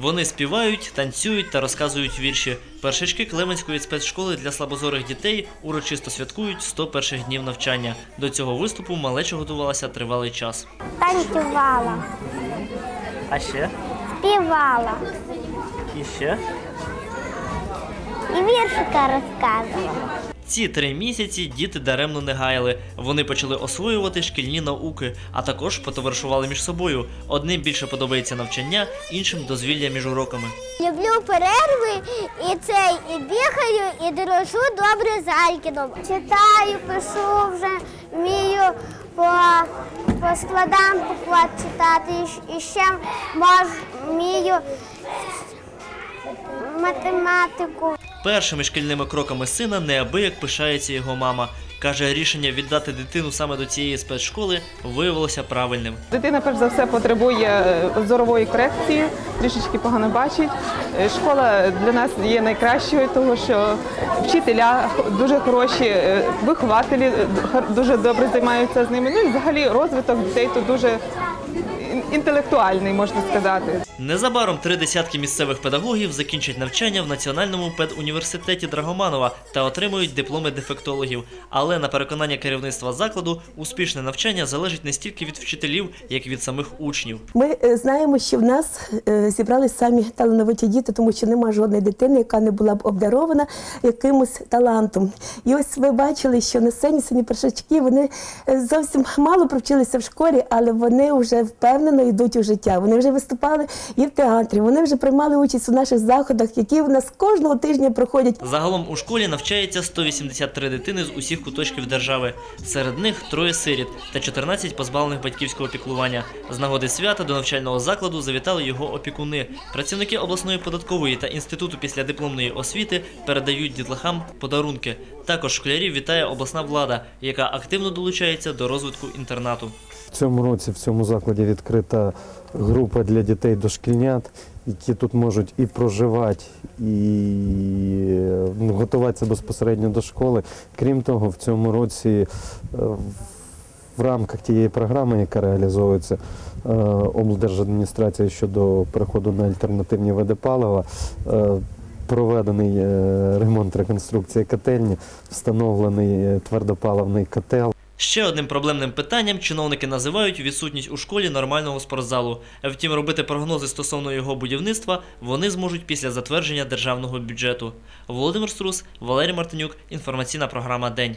Вони співають, танцюють та розказують вірші. Першачки Клеменської спецшколи для слабозорих дітей урочисто святкують 100 перших днів навчання. До цього виступу малеча готувалася тривалий час. Танцювала, А ще? співала І ще? і віршика розказувала. Ці три місяці діти даремно не гаяли. Вони почали освоювати шкільні науки, а також потоваришували між собою. Одним більше подобається навчання, іншим дозвілля між уроками. Люблю перерви і цей, і бігаю, і дружу добре з Алькіном. Читаю, пишу вже, вмію по, по складам поклад читати, і ще можу, вмію математику. Першими шкільними кроками сина неабияк пишається його мама. Каже, рішення віддати дитину саме до цієї спецшколи виявилося правильним. Дитина, перш за все, потребує е, зорової корекції, трішечки погано бачить. Е, Школа для нас є найкращою, тому що вчителя дуже хороші, е, вихователі хар- дуже добре займаються з ними. Ну і взагалі розвиток дітей тут дуже інтелектуальний, можна сказати. Незабаром три десятки місцевих педагогів закінчать навчання в Національному педуніверситеті Драгоманова та отримують дипломи дефектологів. Але на переконання керівництва закладу, успішне навчання залежить не стільки від вчителів, як і від самих учнів. Ми е, знаємо, що в нас е, зібрались самі талановиті діти, тому що нема жодної дитини, яка не була б обдарована якимось талантом. І ось ви бачили, що на сцені сьогодні першачки вони е, зовсім мало провчилися в школі, але вони вже впевнено йдуть у життя. Вони вже виступали і в театрі. Вони вже приймали участь у наших заходах, які в нас кожного тижня проходять. Загалом у школі навчається 183 дитини з усіх куточків держави. Серед них троє сиріт та 14 позбавлених батьківського піклування. З нагоди свята до навчального закладу завітали його опікуни. Працівники обласної податкової та інституту післядипломної освіти передають дітлахам подарунки. Також школярів вітає обласна влада, яка активно долучається до розвитку інтернату. В цьому році в цьому закладі відкрита група для дітей дошкільнят, які тут можуть і проживати, і ну, готуватися безпосередньо до школи. Крім того, в цьому році е, в рамках тієї програми, яка реалізовується е, облдержадміністрацією щодо переходу на альтернативні види палива, е, проведений ремонт реконструкції котельні, встановлений твердопаливний котел. Ще одним проблемним питанням чиновники називають відсутність у школі нормального спортзалу. Втім, робити прогнози стосовно його будівництва вони зможуть після затвердження державного бюджету. Володимир Струс, Валерій Мартинюк. Інформаційна програма День.